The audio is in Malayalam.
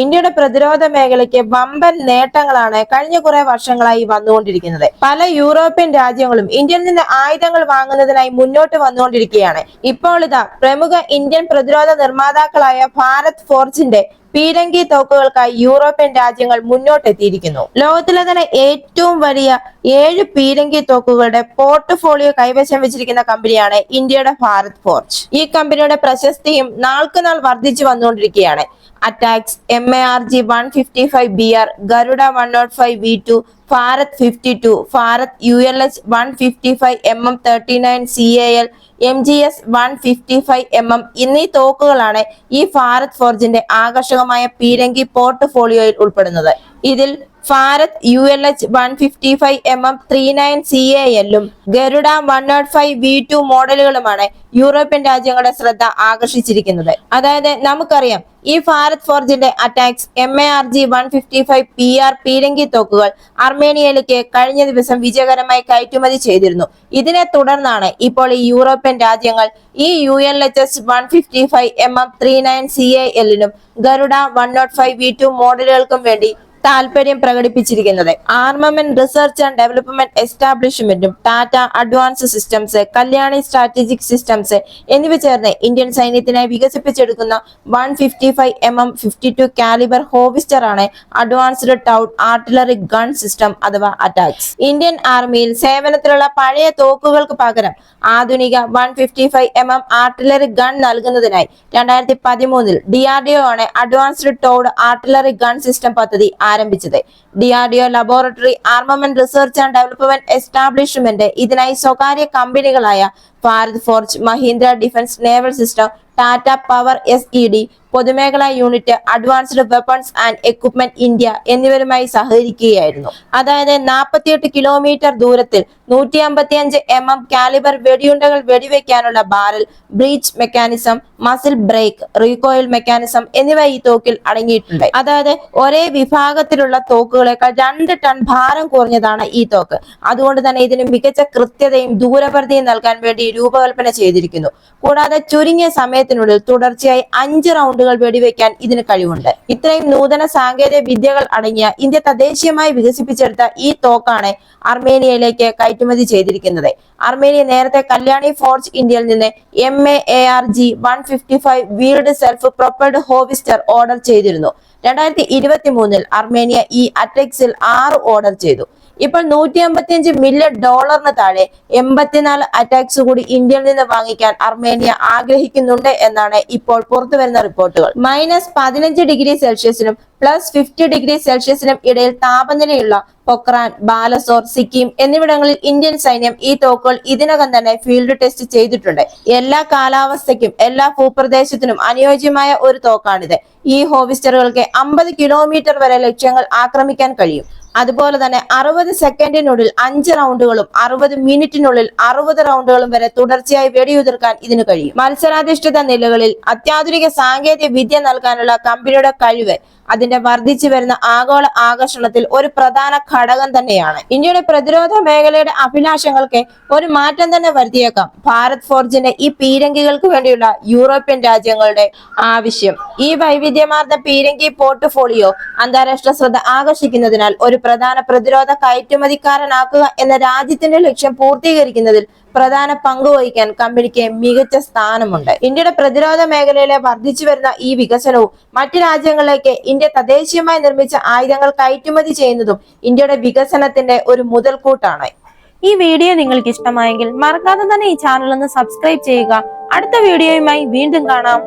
ഇന്ത്യയുടെ പ്രതിരോധ മേഖലയ്ക്ക് വമ്പൻ നേട്ടങ്ങളാണ് കഴിഞ്ഞ കുറെ വർഷങ്ങളായി വന്നുകൊണ്ടിരിക്കുന്നത്. പല യൂറോപ്യൻ രാജ്യങ്ങളും ഇന്ത്യയിൽ നിന്ന് ആയുധങ്ങൾ വാങ്ങുന്നതിനായി മുന്നോട്ട് വന്നുകൊണ്ടിരിക്കുകയാണ്. ഇപ്പോൾ ഇതാ പ്രമുഖ ഇന്ത്യൻ പ്രതിരോധ നിർമ്മാതാക്കളായ ഭാരത് ഫോർജിന്റെ പീരങ്കി തോക്കുകൾക്കായി യൂറോപ്യൻ രാജ്യങ്ങൾ മുന്നോട്ടെത്തിയിരിക്കുന്നു. ലോകത്തിലെ തന്നെ ഏറ്റവും വലിയ ഏഴ് പീരങ്കി തോക്കുകളുടെ പോർട്ട്ഫോളിയോ കൈവശം വെച്ചിരിക്കുന്ന കമ്പനിയാണ് ഇന്ത്യയുടെ ഭാരത് ഫോർജ്. ഈ കമ്പനിയുടെ പ്രശസ്തിയും നാൾക്കുനാൾ വർദ്ധിച്ചു വന്നുകൊണ്ടിരിക്കുകയാണ്. ATAGS M A R G one fifty five B R Garuda one nought five V two Bharat fifty two Bharat U L H one fifty five M M thirty nine C A L M G S one fifty five M M എന്നീ തോക്കുകളാണ് ഈ ഭാരത് ഫോർജിന്റെ ആകർഷകമായ പീരങ്കി പോർട്ട്ഫോളിയോയിൽ ഉൾപ്പെടുന്നത്. ഇതിൽ Bharat U L H one fifty five M M three nine C A എല്ലും Garuda one nought five V two മോഡലുകളുമാണ് European രാജ്യങ്ങളുടെ ശ്രദ്ധ ആകർഷിച്ചിരിക്കുന്നത്. അതായത് നമുക്കറിയാം ഈ Bharat ഫോർജിന്റെ ATAGS M A R G one fifty five P R പീരങ്കി തോക്കുകൾ അർമേനിയയിലേക്ക് കഴിഞ്ഞ ദിവസം വിജയകരമായി കയറ്റുമതി ചെയ്തിരുന്നു. ഇതിനെ തുടർന്നാണ് ഇപ്പോൾ ഈ യൂറോപ്യൻ രാജ്യങ്ങൾ ഈ U L H S one fifty five M M three nine C A എല്ലിനും Garuda one nought five V two മോഡലുകൾക്കും വേണ്ടി താല്പര്യം പ്രകടിപ്പിച്ചിരിക്കുന്നത്. Armament research and development എസ്റ്റാബ്ലിഷ്മെന്റും Tata advance systems Kalyani strategic systems എന്നിവ ചേർന്ന് ഇന്ത്യൻ സൈന്യത്തിനായി വികസിപ്പിച്ചെടുക്കുന്ന one fifty five M M fifty two calibre ഹോവിസ്റ്റർ ആണ് advanced towed artillery gun system അഥവാ അറ്റാക്സ് ഇന്ത്യൻ ആർമിയിൽ സേവനത്തിലുള്ള പഴയ തോക്കുകൾക്ക് പകരം ആധുനിക one fifty five M M artillery gun നൽകുന്നതിനായി രണ്ടായിരത്തി പതിമൂന്നിൽ ഡി ആർ ഡി ഒ ആണ് advanced towed artillery gun system പദ്ധതി ആരംഭിച്ചത്. D R D O laboratory armament research and development establishment ഇതിനായി സ്വകാര്യ കമ്പനികളായ Bharat forge Mahindra defence naval system Tata power S E D പൊതുമേഖലാ unit advanced weapons and equipment India എന്നിവരുമായി സഹകരിക്കുകയായിരുന്നു. അതായത് നാൽപ്പത്തിയെട്ട് കിലോമീറ്റർ ദൂരത്തിൽ നൂറ്റി അമ്പത്തിയഞ്ച് എം എം കാലിബർ വെടിയുണ്ടകൾ വെടിവെക്കാനുള്ള barrel breech mechanism muzzle brake recoil mechanism എന്നിവ ഈ തോക്കിൽ അടങ്ങിയിട്ടുണ്ട്. അതായത് ഒരേ വിഭാഗത്തിലുള്ള തോക്കുകളെക്കാൾ രണ്ട് ടൺ ഭാരം കുറഞ്ഞതാണ് ഈ തോക്ക്. അതുകൊണ്ട് തന്നെ ഇതിന് മികച്ച കൃത്യതയും ദൂരപരിധിയും നൽകാൻ വേണ്ടി രൂപകൽപ്പന ചെയ്തിരിക്കുന്നു. കൂടാതെ ചുരുങ്ങിയ സമയത്തിനുള്ളിൽ തുടർച്ചയായി അഞ്ച് റൗണ്ടുകൾ വെടിവെക്കാൻ ഇതിന് കഴിവുണ്ട്. ഇത്രയും നൂതന സാങ്കേതിക വിദ്യകൾ അടങ്ങിയ ഇന്ത്യ തദ്ദേശീയമായി വികസിപ്പിച്ചെടുത്ത ഈ തോക്കാണ് അർമേനിയയിലേക്ക് കയറ്റുമതി ചെയ്തിരിക്കുന്നത്. അർമേനിയ നേരത്തെ കല്യാണി ഫോർജ് ഇന്ത്യയിൽ നിന്ന് M A A R G one fifty five wheeled self propelled ഹോവിസ്റ്റർ order ചെയ്തിരുന്നു. രണ്ടായിരത്തി ഇരുപത്തി മൂന്നിൽ അർമേനിയ ഈ അറ്റക്സിൽ ആറ് ഓർഡർ ചെയ്തു. ഇപ്പോൾ നൂറ്റി അമ്പത്തിയഞ്ച് മില്യൺ ഡോളറിന് താഴെ എൺപത്തിനാല് അറ്റാക്സ് കൂടി ഇന്ത്യയിൽ നിന്ന് വാങ്ങിക്കാൻ അർമേനിയ ആഗ്രഹിക്കുന്നുണ്ട് എന്നാണ് ഇപ്പോൾ പുറത്തു വരുന്ന റിപ്പോർട്ടുകൾ. മൈനസ് പതിനഞ്ച് ഡിഗ്രി സെൽഷ്യസിനും പ്ലസ് ഫിഫ്റ്റി ഡിഗ്രി സെൽഷ്യസിനും ഇടയിൽ താപനിലയുള്ള പൊക്രാൻ ബാലസോർ സിക്കിം എന്നിവിടങ്ങളിൽ ഇന്ത്യൻ സൈന്യം ഈ തോക്കുകൾ ഇതിനകം തന്നെ ഫീൽഡ് ടെസ്റ്റ് ചെയ്തിട്ടുണ്ട്. എല്ലാ കാലാവസ്ഥയ്ക്കും എല്ലാ ഭൂപ്രദേശത്തിനും അനുയോജ്യമായ ഒരു തോക്കാണിത്. ഈ ഹോവിസ്റ്ററുകൾക്ക് അമ്പത് കിലോമീറ്റർ വരെ ലക്ഷ്യങ്ങൾ ആക്രമിക്കാൻ കഴിയും. അതുപോലെ തന്നെ അറുപത് സെക്കൻഡിനുള്ളിൽ അഞ്ച് റൗണ്ടുകളും അറുപത് മിനിറ്റിനുള്ളിൽ അറുപത് റൗണ്ടുകളും വരെ തുടർച്ചയായി വെടിയുതിർക്കാൻ ഇതിന് കഴിയും. മത്സരാധിഷ്ഠിത നിലകളിൽ അത്യാധുനിക സാങ്കേതിക വിദ്യ നൽകാനുള്ള കമ്പനിയുടെ കഴിവ് അതിന്റെ വർദ്ധിച്ചു വരുന്ന ആഗോള ആകർഷണത്തിൽ ഒരു പ്രധാന ഘടകം തന്നെയാണ്. ഇന്ത്യയുടെ പ്രതിരോധ മേഖലയുടെ അഭിലാഷങ്ങൾക്ക് ഒരു മാറ്റം തന്നെ വരുത്തിയേക്കാം. ഭാരത് ഫോർജിന്റെ ഈ പീരങ്കികൾക്ക് വേണ്ടിയുള്ള യൂറോപ്യൻ രാജ്യങ്ങളുടെ ആവശ്യം. ഈ വൈവിധ്യമാർന്ന പീരങ്കി പോർട്ട്ഫോളിയോ അന്താരാഷ്ട്ര ശ്രദ്ധ ആകർഷിക്കുന്നതിനാൽ ഒരു പ്രധാന പ്രതിരോധ കയറ്റുമതിക്കാരനാക്കുക എന്ന രാജ്യത്തിന്റെ ലക്ഷ്യം പൂർത്തീകരിക്കുന്നതിൽ പ്രധാന പങ്ക് വഹിക്കാൻ കമ്പനിക്ക് മികച്ച സ്ഥാനമുണ്ട്. ഇന്ത്യയുടെ പ്രതിരോധ മേഖലയിലെ വർദ്ധിച്ചു വരുന്ന ഈ വികസനവും മറ്റു രാജ്യങ്ങളിലേക്ക് ഇന്ത്യ തദ്ദേശീയമായി നിർമ്മിച്ച ആയുധങ്ങൾ കയറ്റുമതി ചെയ്യുന്നതും ഇന്ത്യയുടെ വികസനത്തിന്റെ ഒരു മുതൽക്കൂട്ടാണ്. ഈ വീഡിയോ നിങ്ങൾക്ക് ഇഷ്ടമായെങ്കിൽ മറക്കാതെ തന്നെ ഈ ചാനൽ ഒന്ന് സബ്സ്ക്രൈബ് ചെയ്യുക. അടുത്ത വീഡിയോയുമായി വീണ്ടും കാണാം.